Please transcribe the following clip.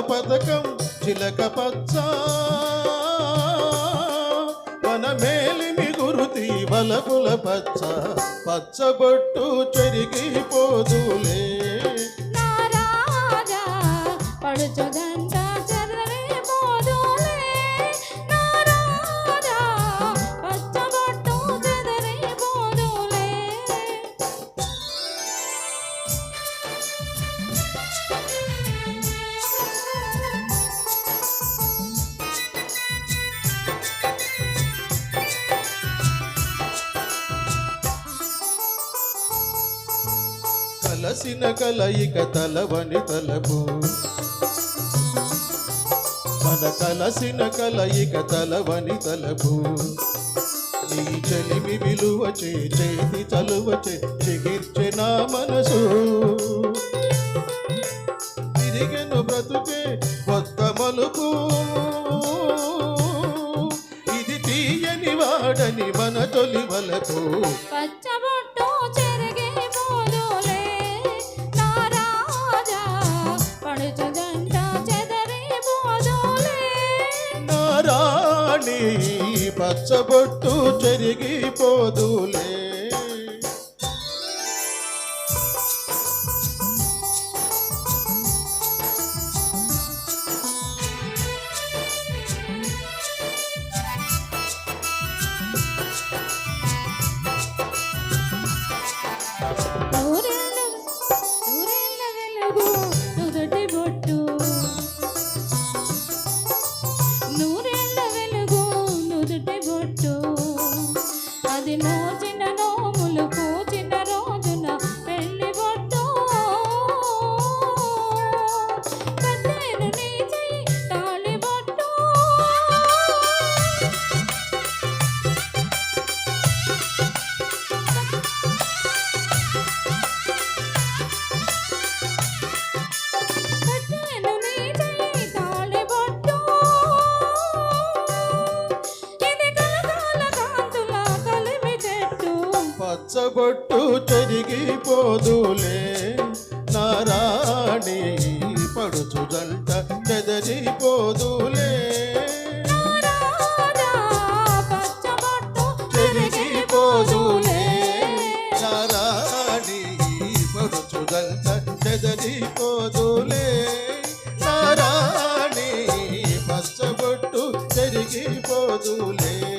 పథకం చిలక పచ్చ. మన మేలిమి గురుతి బలపుల పచ్చ. పచ్చబొట్టు చెరిగిపోదులే. పడుచుగా కలసిన కలయిక తలవని తలపు. మన కలసిన కలయిక తలవని తలపు. నీ చెలిమి విలువ చేతి చలువ చే నా మనసు. తిరిగెను బ్రతుకే కొత్త మలుపు. ఇది తీయని వాడని మన తొలి వలకు పచ్చబొట్టు చెరిగిపోదులే నూరేళ్ళ నుదుటి బొట్టు. అది నోచిన పచ్చబొట్టు చెరిగిపోదులే. నారాణి పడుచు జంట చెదరిపోదులే. చెరిగిపోదులే. నారాణి పడుచు జంట చెదరిపోదులే. నారాణి పచ్చబొట్టు చెరిగిపోదులే.